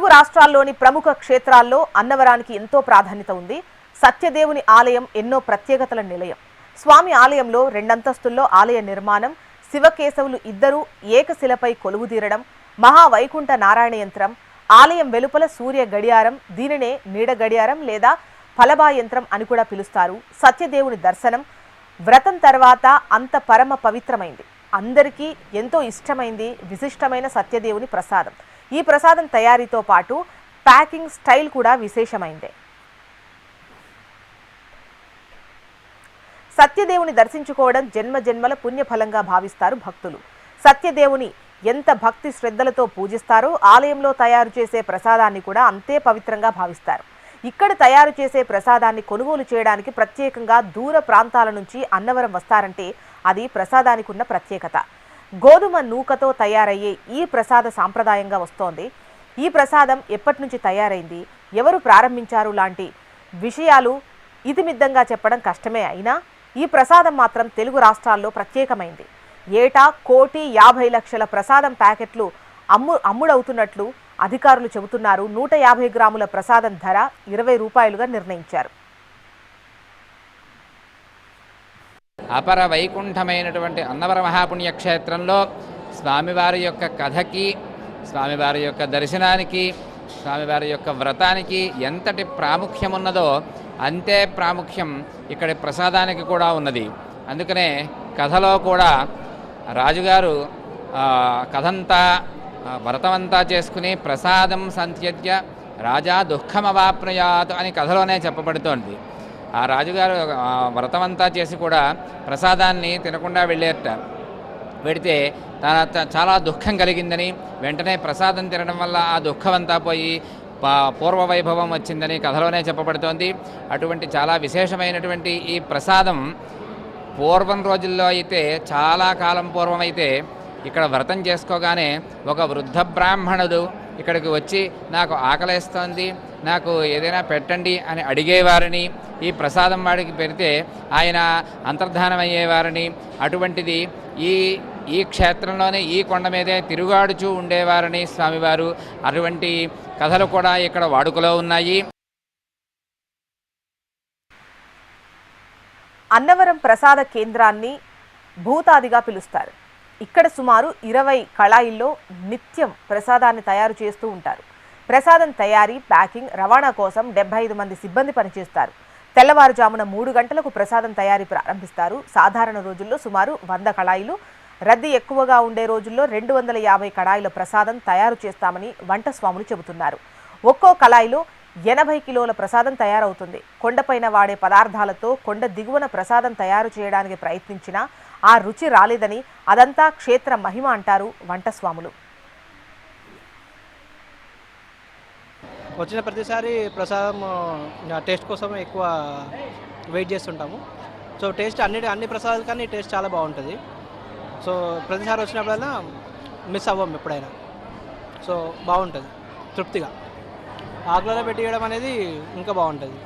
తెలుగు రాష్ట్రాల్లోని ప్రముఖ క్షేత్రాల్లో అన్నవరానికి ఎంతో ప్రాధాన్యత ఉంది. సత్యదేవుని ఆలయం ఎన్నో ప్రత్యేకతల నిలయం. స్వామి ఆలయంలో రెండంతస్తుల్లో ఆలయ నిర్మాణం శివకేశవులు ఇద్దరూ ఏకశిలపై కొలువుదీరడం మహావైకుంఠ నారాయణ యంత్రం ఆలయం వెలుపల సూర్య గడియారం దీనినే నీడ గడియారం లేదా ఫలబా యంత్రం అని కూడా పిలుస్తారు. సత్యదేవుని దర్శనం వ్రతం తర్వాత అంత పరమ పవిత్రమైంది. అందరికీ ఎంతో ఇష్టమైంది విశిష్టమైన సత్యదేవుని ప్రసాదం. ఈ ప్రసాదం తయారీతో పాటు ప్యాకింగ్ స్టైల్ కూడా విశేషమైందే. సత్యదేవుని దర్శించుకోవడం జన్మ జన్మల పుణ్యఫలంగా భావిస్తారు భక్తులు. సత్యదేవుని ఎంత భక్తి శ్రద్ధలతో పూజిస్తారో ఆలయంలో తయారు చేసే ప్రసాదాన్ని కూడా అంతే పవిత్రంగా భావిస్తారు. ఇక్కడ తయారు చేసే ప్రసాదాన్ని కొనుగోలు చేయడానికి ప్రత్యేకంగా దూర ప్రాంతాల నుంచి అన్నవరం వస్తారంటే అది ప్రసాదానికి ఉన్న ప్రత్యేకత. గోధుమ నూకతో తయారయ్యే ఈ ప్రసాద సాంప్రదాయంగా వస్తోంది. ఈ ప్రసాదం ఎప్పటి నుంచి తయారైంది? ఎవరు ప్రారంభించారు? లాంటి విషయాలు ఇతిమిద్దంగా చెప్పడం కష్టమే అయినా ఈ ప్రసాదం మాత్రం తెలుగు రాష్ట్రాల్లో ప్రత్యేకమైంది. ఏటా కోటి యాభై లక్షల ప్రసాదం ప్యాకెట్లు అమ్ము అమ్ముడవుతున్నట్లు అధికారులు చెబుతున్నారు. నూట యాభై గ్రాముల ప్రసాదం ధర ఇరవై రూపాయలుగా నిర్ణయించారు. అపర వైకుంఠమైనటువంటి అన్నవర మహాపుణ్యక్షేత్రంలో స్వామివారి యొక్క కథకి స్వామివారి యొక్క దర్శనానికి స్వామివారి యొక్క వ్రతానికి ఎంతటి ప్రాముఖ్యం ఉన్నదో అంతే ప్రాముఖ్యం ఇక్కడి ప్రసాదానికి కూడా ఉన్నది. అందుకనే కథలో కూడా రాజుగారు కథంతా వ్రతమంతా చేసుకుని ప్రసాదం సంత్యజ్య రాజా దుఃఖమవాప్నుయాత్ అని కథలోనే చెప్పబడుతోంది. ఆ రాజుగారు వ్రతమంతా చేసి కూడా ప్రసాదాన్ని తినకుండా వెళ్ళేట. వెడితే తన త- చాలా దుఃఖం కలిగిందని వెంటనే ప్రసాదం తినడం వల్ల ఆ దుఃఖం అంతా పోయి పా- పూర్వ వైభవం వచ్చిందని కథలోనే చెప్పబడుతోంది. అటువంటి చాలా విశేషమైనటువంటి ఈ ప్రసాదం పూర్వం రోజుల్లో అయితే చాలా కాలం పూర్వం అయితే ఇక్కడ వ్రతం చేసుకోగానే ఒక వృద్ధ బ్రాహ్మణుడు ఇక్కడికి వచ్చి నాకు ఆకలేస్తోంది నాకు ఏదైనా పెట్టండి అని అడిగేవారని. ఈ ప్రసాదం వాడికి పెడితే ఆయన అంతర్ధానం అయ్యేవారని అటువంటిది ఈ ఈ క్షేత్రంలోనే ఈ కొండ మీదే తిరుగాడుచూ ఉండేవారని స్వామివారు అటువంటి కథలు కూడా ఇక్కడ వాడుకలో ఉన్నాయి. అన్నవరం ప్రసాద కేంద్రాన్ని భూతాదిగా పిలుస్తారు. ఇక్కడ సుమారు ఇరవై కళాయిల్లో నిత్యం ప్రసాదాన్ని తయారు చేస్తూ ఉంటారు. ప్రసాదం తయారీ ప్యాకింగ్ రవాణా కోసం డెబ్బై ఐదు మంది సిబ్బంది పనిచేస్తారు. తెల్లవారుజామున మూడు గంటలకు ప్రసాదం తయారీ ప్రారంభిస్తారు. సాధారణ రోజుల్లో సుమారు వంద కళాయిలు రద్దీ ఎక్కువగా ఉండే రోజుల్లో రెండు వందల యాభై కళాయిల ప్రసాదం తయారు చేస్తామని వంట స్వాములు చెబుతున్నారు. ఒక్కో కళాయిలో ఎనభై కిలోల ప్రసాదం తయారవుతుంది. కొండపైన వాడే పదార్థాలతో కొండ దిగువన ప్రసాదం తయారు చేయడానికి ప్రయత్నించినా ఆ రుచి రాలేదని అదంతా క్షేత్ర మహిమ అంటారు వంట స్వాములు వచ్చిన ప్రతిసారి ప్రసాదం టేస్ట్ కోసం ఎక్కువ వెయిట్ చేస్తుంటాము. సో టేస్ట్ అన్ని అన్ని ప్రసాదాలు కానీ టేస్ట్ చాలా బాగుంటుంది. సో ప్రతిసారి వచ్చినప్పుడైనా మిస్ అవ్వం ఎప్పుడైనా. సో బాగుంటుంది తృప్తిగా. ఆకులలో పెట్టి అనేది ఇంకా బాగుంటుంది.